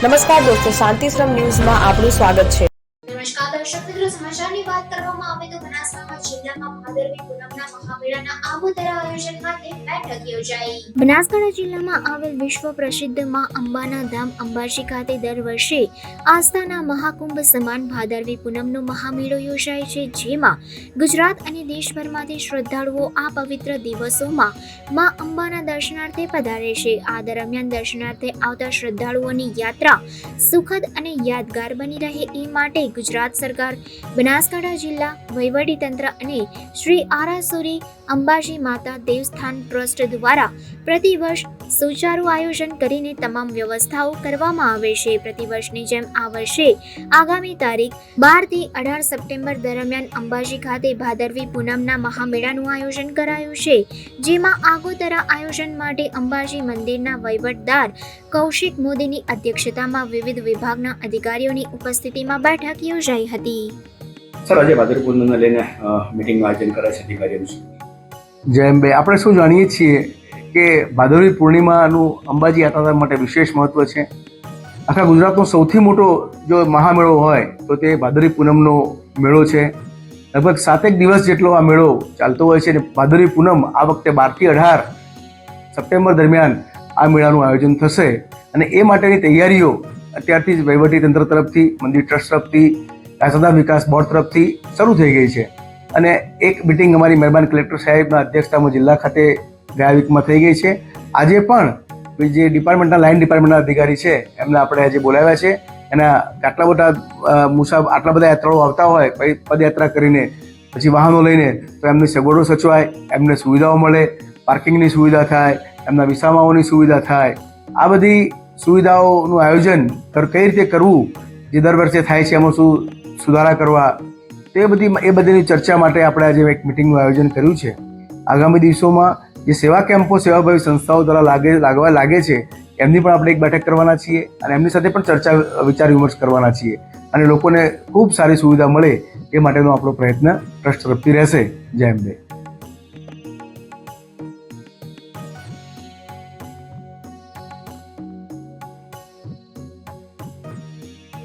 નમસ્કાર દોસ્તો, શાંતિશ્રમ ન્યૂઝમાં આપનું સ્વાગત છે. નમસ્કાર, દર્શક મિત્રો, સમાચારની વાત કરવામાં આવે તો બનાસકાંઠા જિલ્લામાં ભાદરવી પૂનમના મહામેળાના આમોદરા આયોજન માટે બેઠક બનાસકાંઠા જિલ્લામાં આવેલ વિશ્વ પ્રસિદ્ધ મા અંબાના ધામ અંબાજી ખાતે દર વર્ષે આસ્થાના મહાકુંભ સમાન ભાદરવી પૂનમનો મહામેળો યોજાય છે, જેમાં ગુજરાત અને દેશભરમાંથી શ્રદ્ધાળુઓ આ પવિત્ર દિવસોમાં મા અંબાના દર્શનાર્થે પધારે છે. આ દરમિયાન દર્શનાર્થે આવતા શ્રદ્ધાળુઓની યાત્રા સુખદ અને યાદગાર બની રહે એ માટે ગુજરાત સરકાર, બનાસકાંઠા જિલ્લા વહીવટીતંત્ર અને શ્રી આરાસુરી અંબાજી માતા દેવસ્થાન ટ્રસ્ટ દ્વારા પ્રતિવર્ષ સુચારુ આયોજન કરીને તમામ વ્યવસ્થાઓ કરવામાં આવે છે. પ્રતિવર્ષની જેમ આ વર્ષે આગામી તારીખ બારથી અઢાર સપ્ટેમ્બર દરમિયાન અંબાજી ખાતે ભાદરવી પૂનમના મહામેળાનું આયોજન કરાયું છે. જેમાં આગોતરા આયોજન માટે અંબાજી મંદિરના વહીવટદાર કૌશિક મોદીની અધ્યક્ષતામાં વિવિધ વિભાગના અધિકારીઓની ઉપસ્થિતિમાં બેઠક યોજાઈ હતી. સર, આજે ભાદરવી પૂનમને લઈને મિટિંગનું આયોજન કરાય છે અધિકારીઓનું. જય અંબે આપણે શું જાણીએ છીએ કે ભાદરવી પૂર્ણિમાનું અંબાજી યાત્રા માટે વિશેષ મહત્વ છે? આખા ગુજરાતનો સૌથી મોટો જો મહામેળો હોય, તો તે ભાદરવી પૂનમનો મેળો છે. લગભગ સાતેક દિવસ જેટલો આ મેળો ચાલતો હોય છે અને ભાદરવી પૂનમ આ વખતે બારથી અઢાર સપ્ટેમ્બર દરમિયાન આ મેળાનું આયોજન થશે. અને એ માટેની તૈયારીઓ અત્યારથી જ વહીવટી તંત્ર તરફથી, મંદિર ટ્રસ્ટ તરફથી રાસદા વિકાસ બોર્ડ તરફથી શરૂ થઈ ગઈ છે. અને એક મિટિંગ અમારી મહેરબાન કલેક્ટર સાહેબના અધ્યક્ષતામાં જિલ્લા ખાતે ગયા વીકમાં થઈ ગઈ છે. આજે પણ જે ડિપાર્ટમેન્ટના લાઇન ડિપાર્ટમેન્ટના અધિકારી છે, એમને આપણે આજે બોલાવ્યા છે. એના આટલા બધા મુસાફ, આટલા બધા યાત્રાળુઓ આવતા હોય, પછી પદયાત્રા કરીને, પછી વાહનો લઈને, તો એમની સગવડો સચવાય, એમને સુવિધાઓ મળે પાર્કિંગની સુવિધા થાય, એમના વિસામાઓની સુવિધા થાય. આ બધી સુવિધાઓનું આયોજન કઈ રીતે કરવું, જે દર વર્ષે થાય છે, એમાં શું સુધારા કરવા તે બધી એ બધીની ચર્ચા માટે આપણે આજે એક મિટિંગનું આયોજન કર્યું છે. આગામી દિવસોમાં જે સેવા કેમ્પો, સેવાભાવી સંસ્થાઓ દ્વારા લાગે લાગવા લાગે છે, એમની પણ આપણે એક બેઠક કરવાના છીએ અને એમની સાથે પણ ચર્ચા, વિચાર, વિમર્શ કરવાના છીએ. અને લોકોને ખૂબ સારી સુવિધા મળે એ માટેનો આપણો પ્રયત્ન ટ્રસ્ટ તરફથી રહેશે. જય અંબે